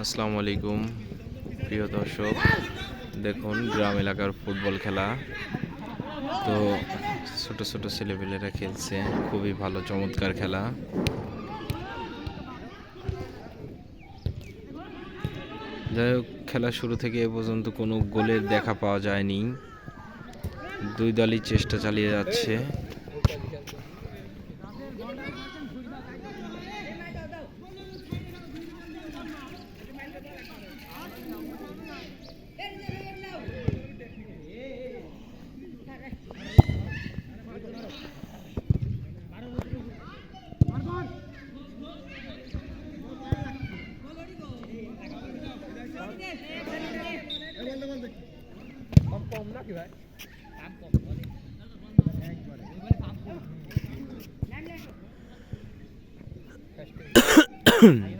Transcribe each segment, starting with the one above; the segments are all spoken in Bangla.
আসসালামু আলাইকুম, প্রিয় দর্শক। দেখুন, গ্রাম এলাকার ফুটবল খেলা। তো, ছোট ছোট ছেলেপেলেরা খেলছে। খুবই ভালো, চমৎকার খেলা। যাই হোক, খেলা শুরু থেকে এ পর্যন্ত কোনো গোলের দেখা পাওয়া যায়নি। দুই দলই চেষ্টা চালিয়ে যাচ্ছে। কম না কি ভাই কাম কম করে একবারে এবারে কাম কম না না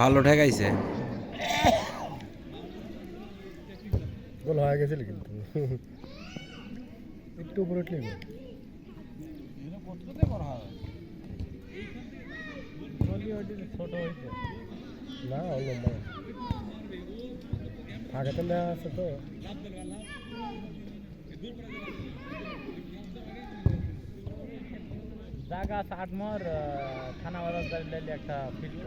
ভালো ঠেকাইছে। গোল হয়ে গেছিল কিন্তু। একটু উপরে উঠলে না ও লম্বা ফাঁকাতে নেওয়া আছে তো। জায়গা আছে আটমর থানা বাজার চাইলে একটা ফিল্ড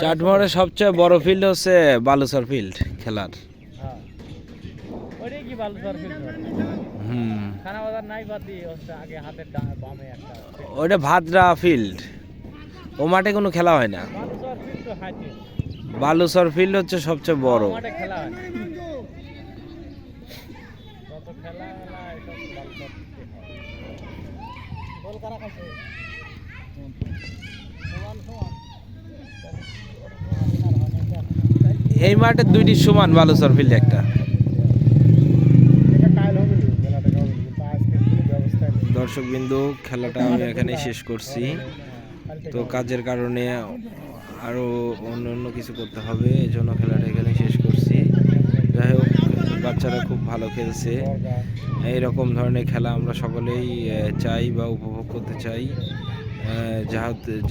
চাটমোহরের সবচেয়ে বড় ফিল্ড হচ্ছে বালুচর ফিল্ড খেলার। ওইটা ভাদ্রা ফিল্ড ও মাঠে কোনো খেলা হয় না। ভালো সর ফিল্ড বালুচর ফিল্ড হচ্ছে সবচেয়ে বড়। খেলা এই মাঠে দুইটি সমান বালুচর ফিল্ড একটা। দর্শক বিন্দু খেলাটা আমি এখানে শেষ করছি। তো কাজের কারণে আরও অন্য অন্য কিছু করতে হবে এই জন্য খেলাটা এখানে শেষ বাচ্চারা খুব ভালো খেলছে। এইরকম ধরনের খেলা আমরা সকলেই চাই বা উপভোগ করতে চাই।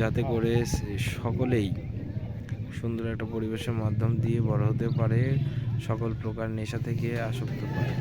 যাতে করে সকলেই সুন্দর একটা পরিবেশের মাধ্যম দিয়ে বড় হতে পারে, সকল প্রকার নেশা থেকে আসক্ত পায়।